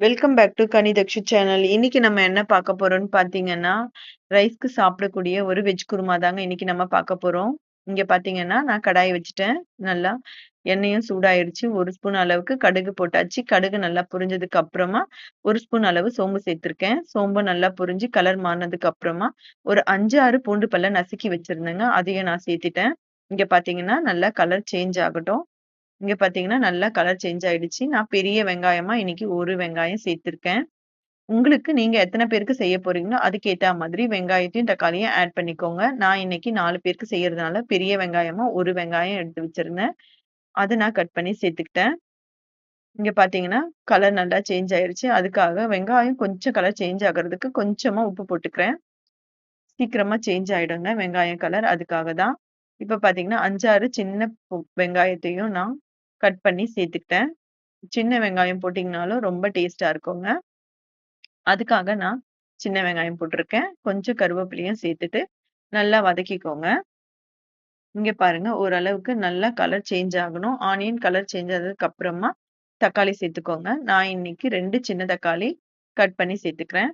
Welcome back to கனிதக்ஷு channel. இன்னைக்கு நம்ம என்ன பார்க்க போறோம்னு பார்த்தீங்கன்னா, ரைஸ்க்கு சாப்பிடக்கூடிய ஒரு வெஜ் குருமா தாங்க இன்னைக்கு நம்ம பார்க்க போறோம். இங்க பார்த்தீங்கன்னா, நான் கடாய் வச்சுட்டேன். நல்லா எண்ணெயும் சூடாயிருச்சு. ஒரு ஸ்பூன் அளவுக்கு கடுகு போட்டாச்சு. கடுகு நல்லா புரிஞ்சதுக்கு அப்புறமா, ஒரு ஸ்பூன் அளவு சோம்பு சேர்த்துருக்கேன். சோம்பு நல்லா புரிஞ்சு கலர் மாறினதுக்கு அப்புறமா, ஒரு 5, 6 பூண்டு பல்ல நசுக்கி வச்சிருந்தேங்க. அதையும் நான் சேர்த்துட்டேன். இங்க பார்த்தீங்கன்னா, நல்லா கலர் சேஞ்ச் ஆகட்டும். இங்க பாத்தீங்கன்னா நல்லா கலர் சேஞ்ச் ஆயிடுச்சு. நான் பெரிய வெங்காயமா இன்னைக்கு ஒரு வெங்காயம் சேர்த்துருக்கேன். உங்களுக்கு நீங்க எத்தனை பேருக்கு செய்ய போறீங்களோ, அதுக்கேற்ற மாதிரி வெங்காயத்தையும், தக்காளியும் ஆட் பண்ணிக்கோங்க. நான் இன்னைக்கு நாலு பேருக்கு செய்யறதுனால, பெரிய வெங்காயமா ஒரு வெங்காயம் எடுத்து வச்சிருந்தேன். அதை நான் கட் பண்ணி சேர்த்துக்கிட்டேன். இங்க பார்த்தீங்கன்னா, கலர் நல்லா சேஞ்ச் ஆயிருச்சு. அதுக்காக வெங்காயம் கொஞ்சம் கலர் சேஞ்ச் ஆகுறதுக்கு கொஞ்சமா உப்பு போட்டுக்கிறேன். சீக்கிரமா சேஞ்ச் ஆயிடுங்க வெங்காயம் கலர். அதுக்காக தான். இப்ப பாத்தீங்கன்னா அஞ்சாறு சின்ன வெங்காயத்தையும் நான் கட் பண்ணி சேர்த்துக்கிட்டேன். சின்ன வெங்காயம் போட்டிங்கனாலும் ரொம்ப டேஸ்ட்டா இருக்குங்க. அதுக்காக நான் சின்ன வெங்காயம் போட்டிருக்கேன் கொஞ்சம் கருவேப்பிலையும் சேர்த்துட்டு, நல்லா வதக்கிக்கோங்க. இங்க பாருங்க, ஓரளவுக்கு நல்லா கலர் சேஞ்ச் ஆகணும். ஆனியன் கலர் சேஞ்ச் ஆனதுக்கு அப்புறமா, தக்காளி சேர்த்துக்கோங்க. நான் இன்னைக்கு ரெண்டு சின்ன தக்காளி கட் பண்ணி சேர்த்துக்கிறேன்.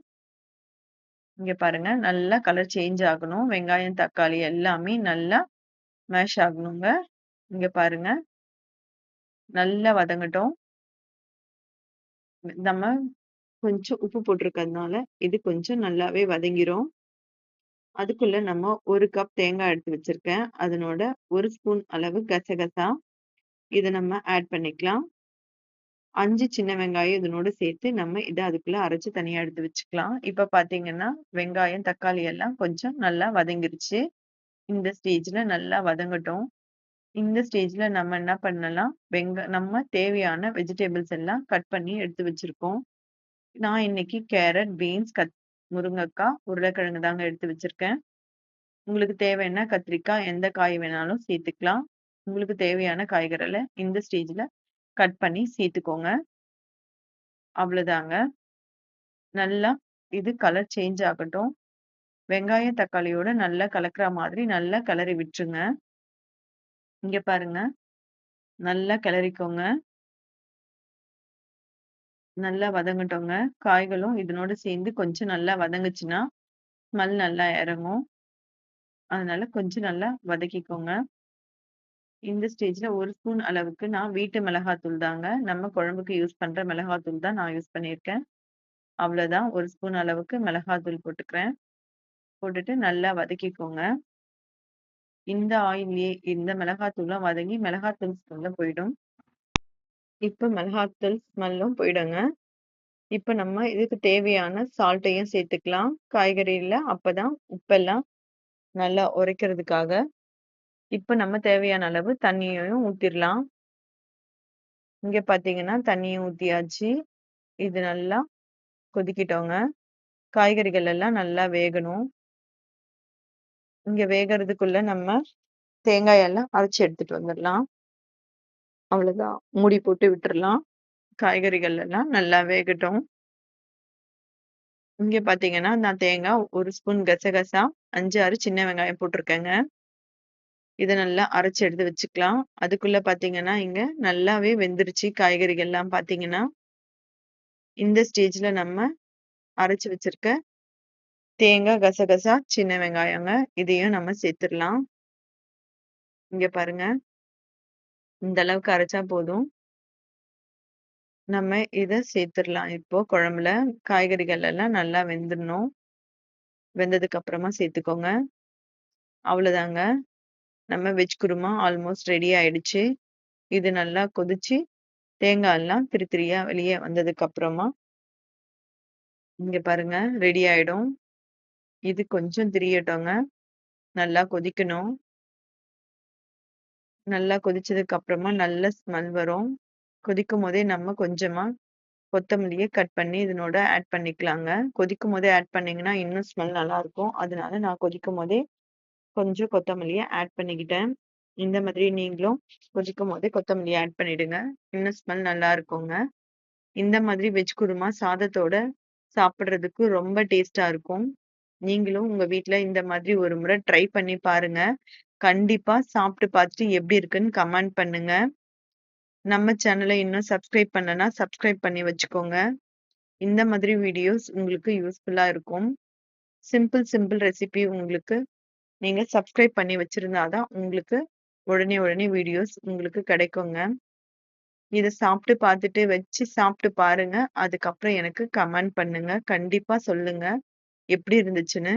இங்க பாருங்க, நல்லா கலர் சேஞ்ச் ஆகணும். வெங்காயம், தக்காளி எல்லாமே நல்லா மேஷ் ஆகணுங்க. இங்க பாருங்க. நல்லா வதங்கட்டும். நம்ம கொஞ்சம் உப்பு போட்டிருக்கிறதுனால, இது கொஞ்சம் நல்லாவே வதங்கிரும். அதுக்குள்ள நம்ம 1 கப் தேங்காய் எடுத்து வச்சிருக்கேன். அதனோட 1 ஸ்பூன் அளவு கசகசா. இத நம்ம ஆட் பண்ணிக்கலாம். 5 சின்ன வெங்காயம் இதனோட சேர்த்து நம்ம இத அதுக்குள்ள அரைச்சு தனியா எடுத்து வச்சுக்கலாம். இப்ப பார்த்தீங்கன்னா, வெங்காயம், தக்காளி எல்லாம் கொஞ்சம் நல்லா வதங்கிருச்சு. இந்த ஸ்டேஜ்ல நல்லா வதங்கட்டும். இந்த ஸ்டேஜ்ல நம்ம என்ன பண்ணலாம், வெங்க நம்ம தேவையான வெஜிடபிள்ஸ் எல்லாம் கட் பண்ணி எடுத்து வச்சிருக்கோம். நான் இன்னைக்கு கேரட், பீன்ஸ், கத் முருங்கக்காய், உருளைக்கிழங்கு தாங்க எடுத்து வச்சிருக்கேன். உங்களுக்கு தேவைன்னா கத்திரிக்காய், எந்த காய் வேணாலும் சேர்த்துக்கலாம். உங்களுக்கு தேவையான காய்கறிகளை இந்த ஸ்டேஜ்ல கட் பண்ணி சேர்த்துக்கோங்க. அவ்வளோதாங்க. நல்லா இது கலர் சேஞ்ச் ஆகட்டும். வெங்காயம், தக்காளியோட நல்லா கலக்குற மாதிரி நல்லா கிளறி விட்டுருங்க. இங்க பாருங்க. நல்லா கிளறிக்கோங்க. நல்லா வதங்கட்டுங்க. காய்களும் இதனோட சேர்ந்து கொஞ்சம் நல்லா வதங்குச்சுன்னா, ஸ்மெல் நல்லா இறங்கும். அதனால கொஞ்சம் நல்லா வதக்கிக்கோங்க. இந்த ஸ்டேஜ்ல 1 ஸ்பூன் அளவுக்கு நான் வீட்டு மிளகாத்தூள் தாங்க. நம்ம குழம்புக்கு யூஸ் பண்ற மிளகாத்தூள் தான் நான் யூஸ் பண்ணியிருக்கேன். அவ்வளோதான் 1 ஸ்பூன் அளவுக்கு மிளகாத்தூள் போட்டுக்கிறேன். போட்டுட்டு நல்லா வதக்கிக்கோங்க. இந்த ஆயிலே இந்த மிளகாத்தூள்லாம் வதங்கி மிளகாத்தூள் ஸ்மெல்லும் போயிடும். இப்ப மிளகாத்தூள் ஸ்மெல்லும் போயிடுங்க. இப்ப நம்ம இதுக்கு தேவையான சால்ட்டையும் சேர்த்துக்கலாம். காய்கறில அப்பதான் உப்பெல்லாம் நல்லா உரைக்கிறதுக்காக. இப்ப நம்ம தேவையான அளவு தண்ணியையும் ஊற்றிடலாம் இங்க பார்த்தீங்கன்னா, தண்ணியும் ஊத்தியாச்சு. இது நல்லா கொதிக்கிட்டோங்க காய்கறிகள் எல்லாம் நல்லா வேகணும். இங்க வேகறதுக்குள்ள நம்ம தேங்காய் எல்லாம் அரைச்சு எடுத்துட்டு வந்துரலாம். அவ்வளவுதான் மூடி போட்டு விட்டுறலாம். காய்கறிகள் எல்லாம் நல்லா வேகட்டும். இங்க பாத்தீங்கன்னா நான் தேங்காய் ஒரு ஸ்பூன் கசகசா, 5, 6 சின்ன வெங்காயம் போட்டிருக்கேங்க. இத நல்லா அரைச்சு எடுத்து வச்சுக்கலாம். அதுக்குள்ள பாத்தீங்கன்னா இங்க நல்லாவே வெந்துருச்சு காய்கறிகள்லாம் பாத்தீங்கன்னா இந்த ஸ்டேஜ்ல நம்ம அரைச்சு வச்சிருக்க தேங்காய், கசகசா, சின்ன வெங்காயங்க. இதையும் நம்ம சேர்த்துடலாம் இங்க பாருங்க. இந்த அளவுக்கு அரைச்சா போதும். நம்ம இத சேர்த்துடலாம் இப்போ குழம்புல. காய்கறிகள் எல்லாம் நல்லா வெந்துடணும். வெந்ததுக்கு அப்புறமா சேர்த்துக்கோங்க. அவ்வளோதாங்க. நம்ம வெஜ் குருமா ஆல்மோஸ்ட் ரெடி ஆயிடுச்சு. இது நல்லா கொதிச்சு, தேங்காய் எல்லாம் திரி திரியா வெளியே வந்ததுக்கு அப்புறமா இங்க பாருங்க ரெடி ஆயிடும். இது கொஞ்சம் திரியட்டுங்க. நல்லா கொதிக்கணும். நல்லா கொதிச்சதுக்கு அப்புறமா நல்ல ஸ்மெல் வரும். கொதிக்கும்போதே நம்ம கொஞ்சமா கொத்தமல்லிய கட் பண்ணி இதனோட ஆட் பண்ணிக்கலாங்க. கொதிக்கும்போதே ஆட் பண்ணீங்கன்னா, இன்னும் ஸ்மெல் நல்லாருக்கும். அதனால நான் கொதிக்கும்போதே கொஞ்சம் கொத்தமல்லிய ஆட் பண்ணிக்கிட்டேன். இந்த மாதிரி நீங்களும் கொதிக்கும்போதே கொத்தமல்லிய ஆட் பண்ணிடுங்க. இன்னும் ஸ்மெல் நல்லா இருக்குங்க. இந்த மாதிரி வெஜ் குருமா சாதத்தோட சாப்பிடுறதுக்கு ரொம்ப டேஸ்ட்டா இருக்கும். நீங்களும் உங்க வீட்ல இந்த மாதிரி ஒரு முறை ட்ரை பண்ணி பாருங்க. கண்டிப்பா சாப்பிட்டு பார்த்துட்டு எப்படி இருக்குன்னு கமெண்ட் பண்ணுங்க. நம்ம சேனல இன்னும் சப்ஸ்கிரைப் பண்ணலனா, சப்ஸ்கிரைப் பண்ணி வச்சுக்கோங்க. இந்த மாதிரி வீடியோஸ் உங்களுக்கு யூஸ்ஃபுல்லா இருக்கும். சிம்பிள் சிம்பிள் ரெசிபி உங்களுக்கு நீங்க சப்ஸ்கிரைப் பண்ணி வச்சிருந்தா தான் உங்களுக்கு உடனே உடனே வீடியோஸ் உங்களுக்கு கிடைக்குங்க. இத சாப்பிட்டு பார்த்துட்டு வச்சு சாப்பிட்டு பாருங்க. அதுக்கப்புறம் எனக்கு கமெண்ட் பண்ணுங்க. கண்டிப்பா சொல்லுங்க. எப்படி இருந்துச்சுன்னு.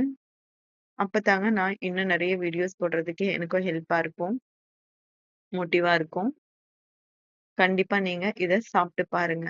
அப்பதாங்க நான் இன்னும் நிறைய வீடியோஸ் போடுறதுக்கு எனக்கும் ஹெல்ப்பா இருக்கும். மோட்டிவா இருக்கும். கண்டிப்பா நீங்க இதை சாப்பிட்டு பாருங்க.